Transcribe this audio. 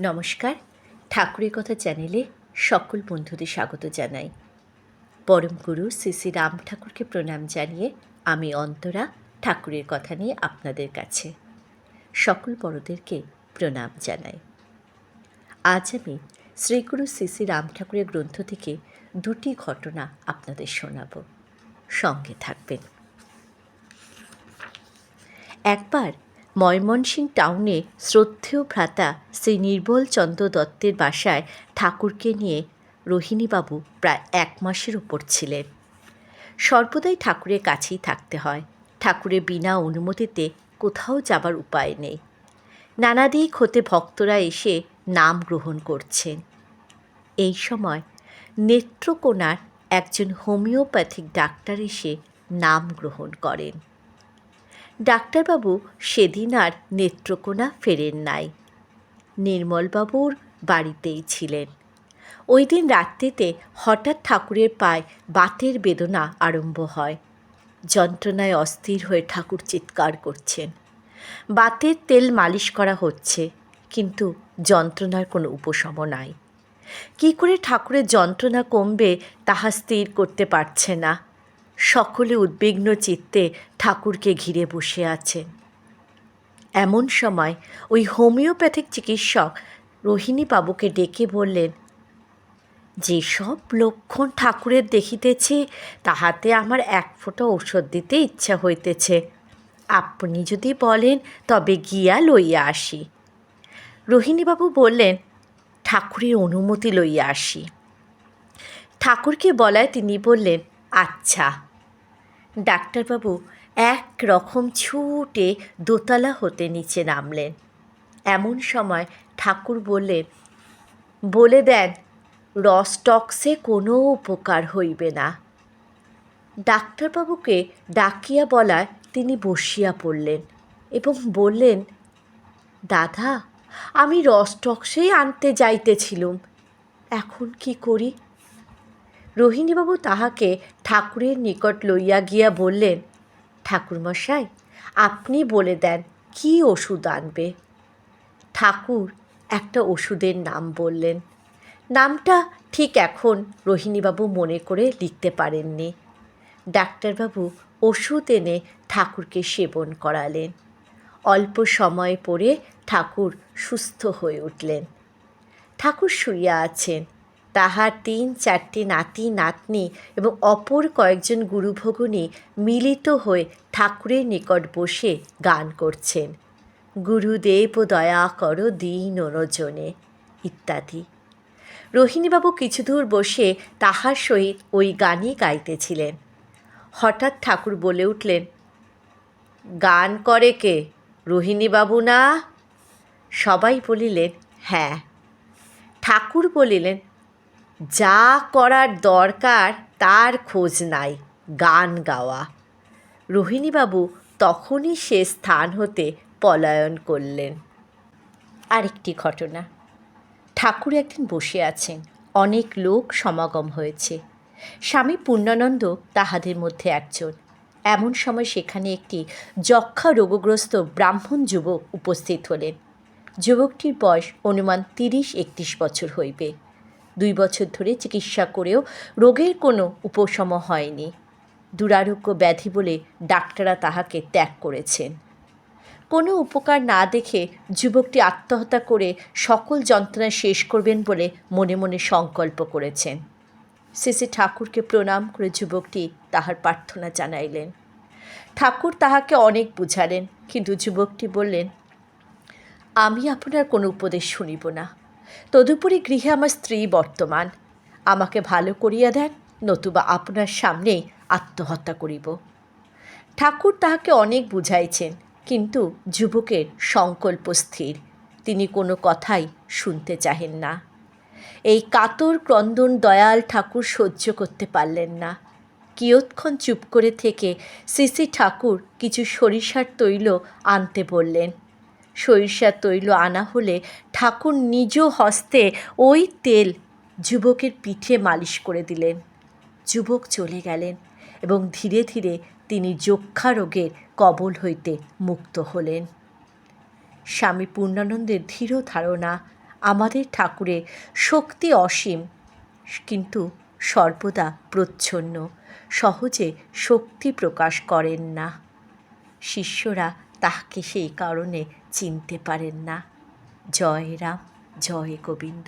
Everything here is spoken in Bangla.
নমস্কার। ঠাকুরের কথা চ্যানেলে সকল বন্ধুদের স্বাগত জানাই। পরম গুরু শ্রী শ্রী রাম ঠাকুরকে প্রণাম জানিয়ে আমি অন্তরা ঠাকুরের কথা নিয়ে আপনাদের কাছে সকল বড়দেরকে প্রণাম জানাই। আজ আমি শ্রীগুরু শ্রী শ্রী রাম ঠাকুরের গ্রন্থ থেকে দুটি ঘটনা আপনাদের শোনাব। সঙ্গে থাকবেন। একবার ময়মনসিং টাউনে শ্রদ্ধেয় ভ্রাতা শ্রী নির্বল চন্দ্র দত্তের বাসায় ঠাকুরকে নিয়ে রোহিণীবাবু প্রায় এক মাসের ওপর ছিলেন। সর্বদাই ঠাকুরের কাছেই থাকতে হয়। ঠাকুরের বিনা অনুমতিতে কোথাও যাবার উপায় নেই। নানা দিক হতে ভক্তরা এসে নাম গ্রহণ করছেন। এই সময় নেত্রকোনার একজন হোমিওপ্যাথিক ডাক্তার এসে নাম গ্রহণ করেন। ডাক্তারবাবু সেদিন আর নেত্রকোনা ফেরেন নাই। নির্মলবাবুর বাড়িতেই ছিলেন। ওই দিন রাত্রিতে হঠাৎ ঠাকুরের পায়ে বাতের বেদনা আরম্ভ হয়। যন্ত্রণায় অস্থির হয়ে ঠাকুর চিৎকার করছেন। বাতের তেল মালিশ করা হচ্ছে, কিন্তু যন্ত্রণার কোনো উপশম নাই। কী করে ঠাকুরের যন্ত্রণা কমবে তাহা স্থির করতে পারছে না। সকলে উদ্বিগ্ন চিত্তে ঠাকুরকে ঘিরে বসে আছেন এমন সময় ওই হোমিওপ্যাথিক চিকিৎসক রোহিণী বাবুকে ডেকে বললেন যেসব লক্ষণ ঠাকুরের দেখিতেছে, তাহাতে আমার এক ফোঁটা ঔষধ দিতে ইচ্ছা হইতেছে। আপনি যদি বলেন, তবে গিয়া লইয়া আসি। রোহিণীবাবু বললেন, ঠাকুরের অনুমতি লইয়া আসি। ঠাকুরকে বলায় তিনি বললেন আচ্ছা ডাক্তারবাবু এক রকম ছুটে দোতলা হতে নিচে নামলেন। এমন সময় ঠাকুর বললেন বলে দেন, রসটক্সে কোনো উপকার হইবে না। ডাক্তারবাবুকে ডাকিয়া বলায় তিনি বসিয়া পড়লেন এবং বললেন, দাদা, আমি রসটক্সেই আনতে যাইতেছিলুম, এখন কি করি? রোহিণীবাবু তাহাকে ঠাকুরের নিকট লইয়া গিয়া বললেন, ঠাকুরমশাই, আপনি বলে দেন, কি ওষুধ আনবে? ঠাকুর একটা ওষুধের নাম বললেন। নামটা ঠিক এখন রোহিণীবাবু মনে করে লিখতে পারেননি। ডাক্তারবাবু ওষুধ এনে ঠাকুরকে সেবন করালেন। অল্প সময় পরে ঠাকুর সুস্থ হয়ে উঠলেন। ঠাকুর শুইয়া আছেন। তাহার তিন, চারটি নাতি, নাতনি এবং অপর কয়েকজন গুরুভগুনি মিলিত হয়ে ঠাকুরের নিকট বসে গান করছেন। গুরুদেব দয়া করো, দীন অনুজনে ইত্যাদি। রোহিণীবাবু কিছুদূর বসে তাহার সহিত ওই গানই গাইতেছিলেন। হঠাৎ ঠাকুর বলে উঠলেন, গান করে কে? রোহিণীবাবু না? সবাই বলিলেন হ্যাঁ। ঠাকুর বলিলেন যা করার দরকার তার খোঁজ নাই, গান গাওয়া। রোহিণীবাবু তখনই সে স্থান হতে পলায়ন করলেন। আরেকটি ঘটনা। ঠাকুর একদিন বসে আছেন, অনেক লোক সমাগম হয়েছে। স্বামী পূর্ণানন্দ তাহাদের মধ্যে একজন। এমন সময় সেখানে একটি যক্ষা রোগগ্রস্ত ব্রাহ্মণ যুবক উপস্থিত হলেন। যুবকটির বয়স অনুমান তিরিশ একত্রিশ বছর হইবে। দুই বছর ধরে চিকিৎসা করেও রোগের কোনো উপশম হয়নি। দুরারোগ্য ব্যাধি বলে ডাক্তাররা তাহাকে ত্যাগ করেছেন। কোনো উপকার না দেখে যুবকটি আত্মহত্যা করে সকল যন্ত্রণা শেষ করবেন বলে মনে মনে সংকল্প করেছেন। শ্রী ঠাকুরকে প্রণাম করে যুবকটি তাহার প্রার্থনা জানাইলেন। ঠাকুর তাহাকে অনেক বুঝালেন, কিন্তু যুবকটি বললেন, আমি আপনার কোনো উপদেশ শুনিব না। তদুপরি গৃহে আমার স্ত্রী বর্তমান। আমাকে ভালো করিয়া দেন, নতুবা আপনার সামনেই আত্মহত্যা করিব। ঠাকুর তাহাকে অনেক বুঝাইছেন, কিন্তু যুবকের সংকল্প স্থির। তিনি কোনো কথাই শুনতে চাহেন না। এই কাতর ক্রন্দন দয়াল ঠাকুর সহ্য করতে পারলেন না। কিয়ৎক্ষণ চুপ করে থেকে শ্রী ঠাকুর কিছু সরিষার তৈল আনতে বললেন সরিষার তৈল আনা হলে ঠাকুর নিজ হস্তে ওই তেল যুবকের পিঠে মালিশ করে দিলেন। যুবক চলে গেলেন এবং ধীরে ধীরে তিনি যক্ষা রোগের কবল হইতে মুক্ত হলেন। স্বামী পূর্ণানন্দের ধীর ধারণা, আমাদের ঠাকুরের শক্তি অসীম, কিন্তু সর্বদা প্রচ্ছন্ন, সহজে শক্তি প্রকাশ করেন না। শিষ্যরা তাহাকে সেই কারণে চিনতে পারেন না। জয় রাম জয় গোবিন্দ।